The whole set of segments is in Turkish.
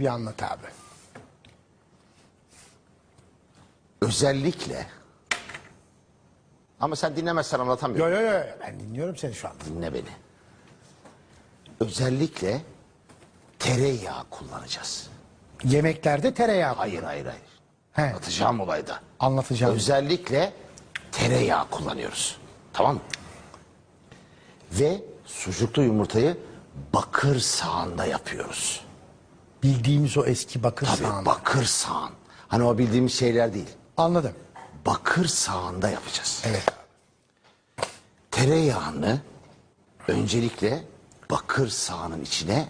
bir anlat abi. Özellikle ama sen dinlemezsen anlatamıyorum. Yo yo yo ben dinliyorum seni şu anda. Dinle beni. Özellikle tereyağı kullanacağız. Yemeklerde tereyağı Hayır hayır hayır. He. Anlatacağım olayda. anlatacağım. Özellikle tereyağı kullanıyoruz. Tamam mı? Ve sucuklu yumurtayı bakır sağında yapıyoruz. Bildiğimiz o eski bakır Tabii sağan. bakır sağan. Hani o bildiğimiz şeyler değil. Anladım. Bakır sağında yapacağız. Evet. Tereyağını öncelikle bakır sağanın içine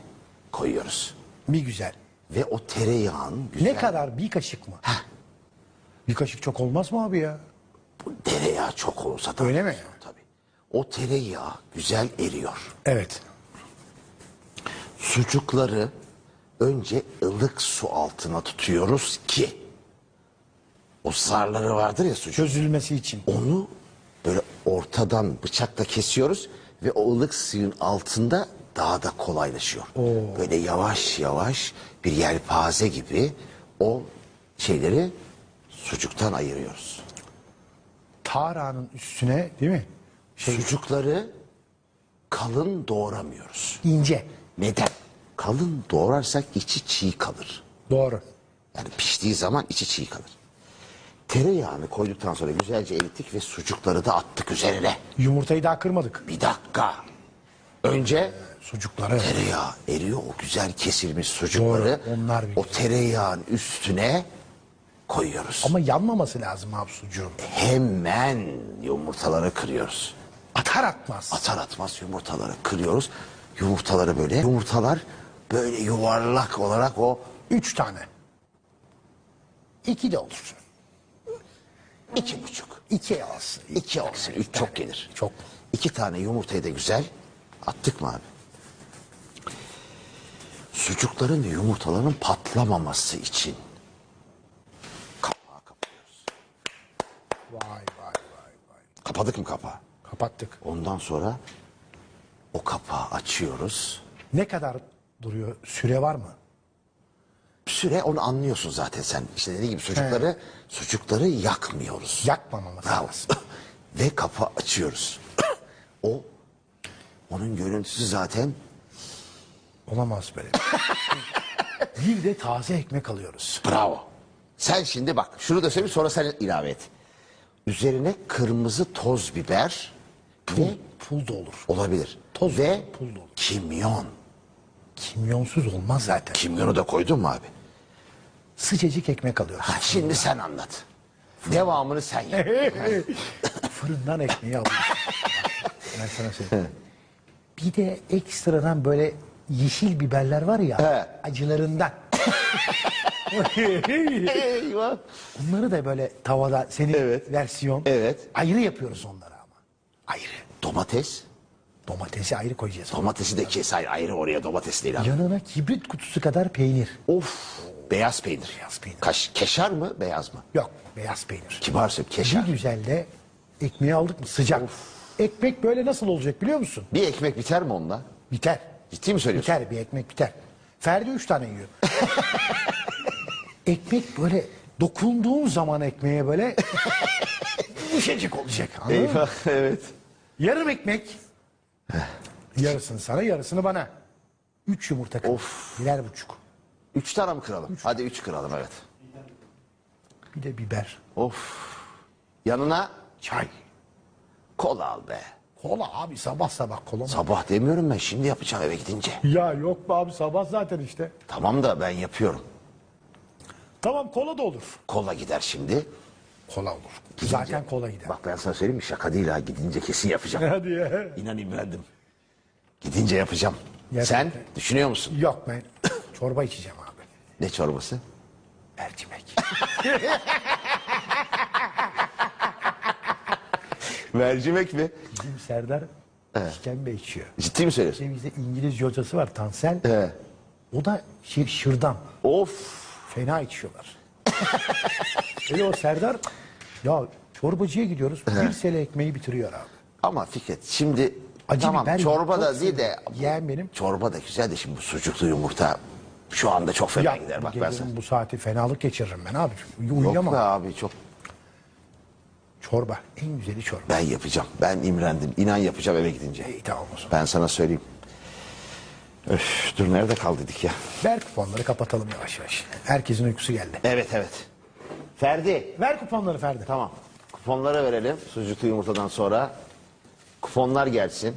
koyuyoruz. Bir güzel. Ve o tereyağın güzel... Ne kadar? Bir kaşık mı? Bir kaşık çok olmaz mı abi ya? Bu tereyağı çok olsa da... Öyle mi? Tabii. O tereyağı güzel eriyor. Evet. Sucukları önce ılık su altına tutuyoruz ki o sarları vardır ya sucuk. Çözülmesi için. Onu böyle ortadan bıçakla kesiyoruz ve o ılık suyun altında daha da kolaylaşıyor. Böyle yavaş yavaş bir yelpaze gibi o şeyleri sucuktan ayırıyoruz. Tarağının üstüne değil mi? Şey, Sucukları kalın doğramıyoruz. ince. Neden? Kalın doğrarsak içi çiğ kalır. Doğru. Yani piştiği zaman içi çiğ kalır. Tereyağını koyduktan sonra güzelce erittik ve sucukları da attık üzerine. Yumurtayı daha kırmadık. Bir dakika. Önce Sucukları. tereyağı eriyor. O güzel kesilmiş sucukları Doğru, onlar bir o tereyağın üstüne koyuyoruz. Ama yanmaması lazım abi sucuğun. Hemen yumurtaları kırıyoruz. Atar atmaz. Atar atmaz yumurtaları kırıyoruz. Yumurtaları böyle. Yumurtalar böyle yuvarlak olarak o Üç tane. İki de olur. iki buçuk. İki olsun. İki olsun. Üç çok gelir. Çok. İki tane yumurtayı da güzel attık mı abi? Sucukların ve yumurtaların patlamaması için kapağı kapatıyoruz. Vay vay vay vay. Kapadık mı kapağı? Kapattık. Ondan sonra o kapağı açıyoruz. Ne kadar duruyor? Süre var mı? Süre onu anlıyorsun zaten sen. İşte dediğim gibi sucukları sucukları yakmıyoruz. Yakmamaması Bravo. lazım. Ve kapağı açıyoruz. o onun görüntüsü zaten Olamaz böyle. bir de taze ekmek alıyoruz. Bravo. Sen şimdi bak şunu da söyleyeyim sonra sen ilave et. Üzerine kırmızı toz biber Pul, ve pul da olur. olabilir. Toz ve pul da olur. kimyon. Kimyonsuz olmaz zaten. Kimyonu da koydun mu abi? Sıcacık ekmek alıyoruz. Ha, şimdi sen anlat. Devamını sen yap. Fırından ekmeği alıyoruz. ben sana söyleyeyim. Bir de ekstradan böyle yeşil biberler var ya He. acılarından. Eyvah. Onları da böyle tavada senin Evet. versiyon. Evet. Ayrı yapıyoruz onları ama. Ayrı. Domates. Domatesi ayrı koyacağız. Domatesi de kes ayrı, ayrı oraya domates değil abi. Yanına kibrit kutusu kadar peynir. Of. Beyaz peynir. Beyaz peynir. Kaş, keşar mı beyaz mı? Yok beyaz peynir. Kibar söyle keşar. Bir güzel de ekmeği aldık mı sıcak. Ekmek böyle nasıl olacak biliyor musun? Bir ekmek biter mi onunla? Biter. Ciddi mi söylüyorsun? Biter bir ekmek biter. Ferdi üç tane yiyor. ekmek böyle dokunduğun zaman ekmeğe böyle yumuşacık olacak. Anladın mı? evet. Yarım ekmek. Yarısını sana yarısını bana. Üç yumurta kır. Of. Birer buçuk. Üç tane mi kıralım? Hadi üç kıralım evet. Bir de biber. Of. Yanına Çay. kola al be. Kola abi sabah sabah kola mı? Sabah demiyorum ben şimdi yapacağım eve gidince. Ya yok be abi sabah zaten işte. Tamam da ben yapıyorum. Tamam kola da olur. Kola gider şimdi. Kola olur. Zaten kola gider. Bak ben sana söyleyeyim mi şaka değil ha gidince kesin yapacağım. Hadi ya. İnan imrendim. Gidince yapacağım. Gerçekten. Sen düşünüyor musun? Yok ben çorba içeceğim abi. Ne çorbası? Mercimek. Mercimek mi? Bizim Serdar işkembe içiyor. Ciddi mi söylüyorsun? Bizim bizde İngilizce hocası var Tansel. He. O da şey, şırdan. Of. Fena içiyorlar. Öyle o Serdar ya çorbacıya gidiyoruz. Bir sele ekmeği bitiriyor abi. Ama Fikret şimdi Acı tamam biber çorba da değil de. Yeğen benim. çorba da güzel de şimdi bu sucuklu yumurta Şu anda çok fena gider bak ben gelirim sana. bu saati fenalık geçiririm ben abi. Yok Uyuyamam. be abi çok. Çorba. En güzeli çorba. Ben yapacağım. Ben imrendim. İnan yapacağım eve gidince. İyi tamam o zaman. Ben sana söyleyeyim. Öf, dur nerede kaldıydık ya? Ver kuponları kapatalım yavaş yavaş. Herkesin uykusu geldi. Evet evet. Ferdi. Ver kuponları Ferdi. Tamam. Kuponları verelim. Sucuklu yumurtadan sonra. Kuponlar gelsin.